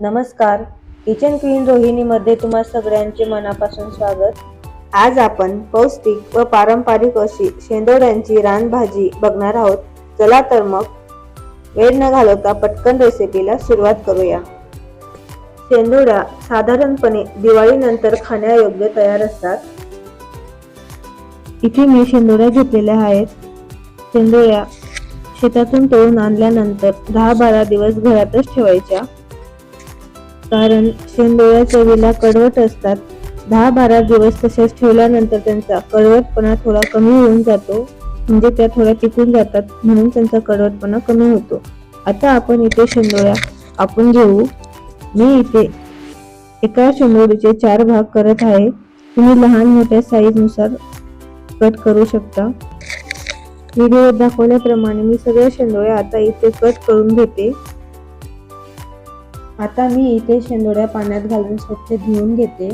नमस्कार. Kitchen queen रोहिणीमध्ये तुम्हा सगळ्यांचे मनापासून स्वागत. आज आपण पौष्टिक व पारंपरिक अशी शेंदोड्यांची रानभाजी बघणार आहोत. चला तर मग वेळ न घालवता पटकन रेसिपीला सुरुवात करूया. शेंदोड्या साधारणपणे दिवाळीनंतर खाण्यायोग्य तयार असतात. इथे मी शेंदोड्या घेतलेल्या आहेत. शेंदोळ्या शेतातून तोडून आणल्यानंतर दहा बारा दिवस घरातच ठेवायच्या. कारण शेंदोळ्या चवीला कडवट असतात. दहा बारा दिवस तसेच ठेवल्यानंतर त्यांचा कडवटपणा थोडा कमी होऊन जातो. म्हणजे त्या थोड्या टिकून जातात. म्हणून त्यांचा कडवटपणा कमी होतो. आता आपण इथे शेंदोळ्या आपण घेऊ. मी इथे एका शेंदोळीचे चार भाग करत आहे. तुम्ही लहान मोठ्या साईजनुसार कट करू शकता. व्हिडिओ दाखवल्याप्रमाणे मी सगळ्या शेंदोळ्या आता इथे कट करून घेते. आता मी इथे शेंदोळ्या पाण्यात घालून स्वच्छ धुवून घेते.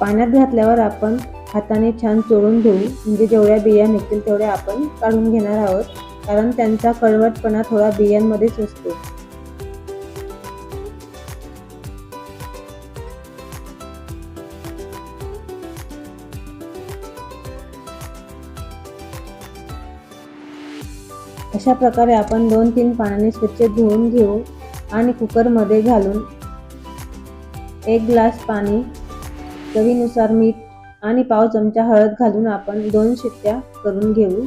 पाण्यात घातल्यावर आपण हाताने छान चोळून घेऊ. म्हणजे जेवढ्या बिया निघतील तेवढ्या आपण काढून घेणार आहोत. कारण त्यांचा कडवटपणा थोडा बियांमध्येच असतो. अशा प्रकारे आपण दोन तीन पाण्याने स्वच्छ धुवून घेऊ. आणि कुकरमध्ये घालून एक ग्लास पाणी चवीनुसार मीठ आणि पाव चमचा हळद घालून आपण दोन शिट्ट्या करून घेऊ.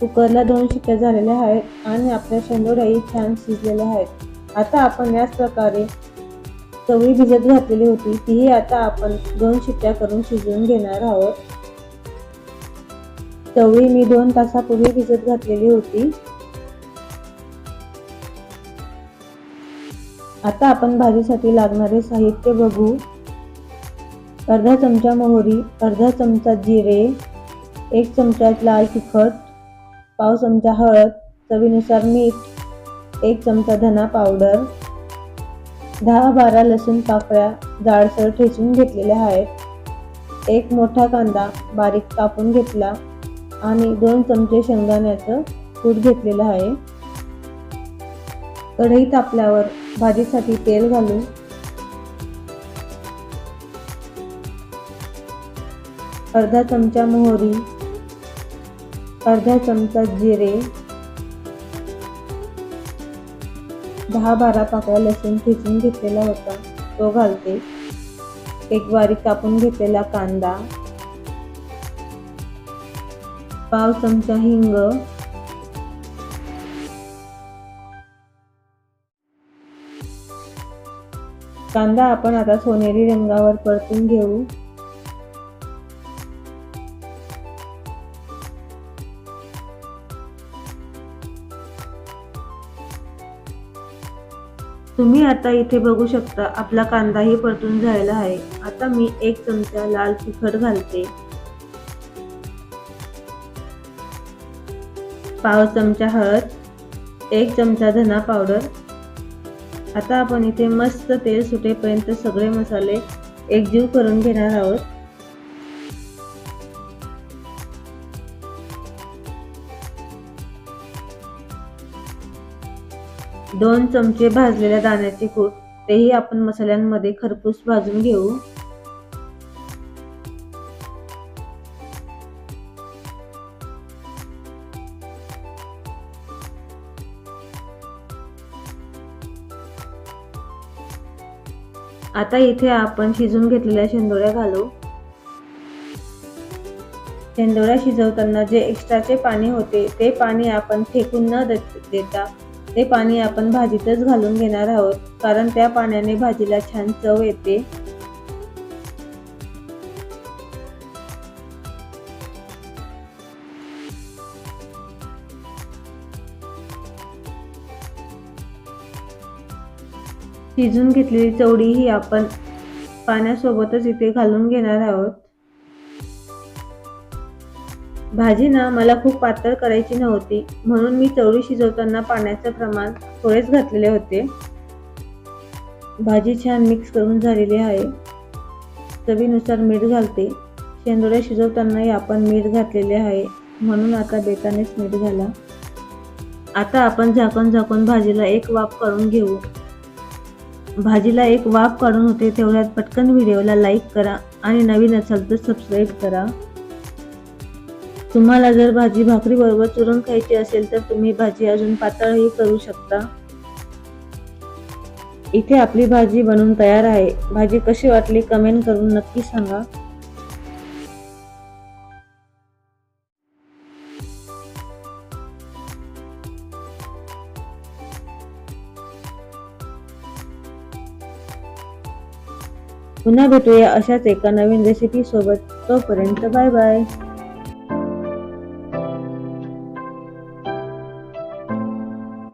कुकरला दोन शिट्ट्या झालेल्या आहेत आणि आपल्या शेंदोड्याही छान शिजलेल्या आहेत. आता आपण याच प्रकारे चवळी भिजत घातलेली होती तीही आता आपण दोन शिट्ट्या करून शिजवून घेणार आहोत. चवळी मी दोन तासापूर्वी भिजत घातलेली होती. आता आपण भाजीसाठी लागणारे साहित्य बघू. अर्धा चमचा मोहरी अर्धा चमचा जिरे एक चमचा लाल तिखट पाव चमचा हळद चवीनुसार मीठ एक चमचा धना पावडर दहा बारा लसूण पाकळ्या जाडसर ठेचून घेतलेल्या आहेत. एक मोठा कांदा बारीक कापून घेतला आणि दोन चमचे शेंगदाण्याचं कूट घेतलेलं आहे. कढई तापल्यावर भाजीसाठी तेल घालून अर्धा चमचा मोहरी अर्धा चमचा जिरे दहा बारा पाकळ्या लसूण ठेचून घेतलेला होता. तो घालते. एक बारीक कापून घेतलेला कांदा. पाव चमचा हिंग. कांदा आपण आता सोनेरी रंगावर परतून घेऊ. तुम्ही आता इथे बघू शकता आपला कांदाही परतून झालेला आहे. आता मी एक चमचा लाल तिखट घालते. पाव चमचा हळद एक चमचा धना पावडर. आता आपण इथे मस्त तेल सुटेपर्यंत सगळे मसाले एकजीव करून घेणार आहोत. दोन चमचे भाजलेल्या दाण्याचे कूट तेही आपण मसाल्यांमध्ये खरपूस भाजून घेऊ. आता इथे आपण शिजून घेतलेल्या शेंदोळ्या घालू. शेंदोळ्या शिजवताना जे एक्स्ट्राचे पाणी होते ते पाणी आपण फेकून न देता ते पाणी आपण भाजीतच घालून घेणार आहोत कारण त्या पाण्याने भाजीला छान चव येते. शिजून घेतलेली चवडी ही आपण पाण्यासोबतच इथे घालून घेणार आहोत. भाजी ना मला खूप पातळ करायची नव्हती म्हणून मी चवळी शिजवताना पाण्याचं प्रमाण थोडेच घातलेले होते. भाजी छान मिक्स करून झालेली आहे. चवीनुसार मीठ घालते. शेंदोळ्या शिजवतानाही आपण मीठ घातलेले आहे म्हणून आता बेतानेच मीठ घाला. आता आपण झाकण झाकून भाजीला एक वाफ काढून घेऊ. भाजीला एक वाफ काढून होते तेवढ्यात पटकन व्हिडिओला लाईक करा आणि नवीन असाल तर सबस्क्राईब करा. तुम्हाला जर भाजी भाकरी बरोबर चुरून खायची असेल तर तुम्ही भाजी अजून पातळही करू शकता. इथे आपली भाजी बनून तयार आहे. भाजी कशी वाटली कमेंट करून नक्की सांगा. पुन्हा भेटूया अशाच एका नवीन रेसिपी सोबत. तोपर्यंत बाय बाय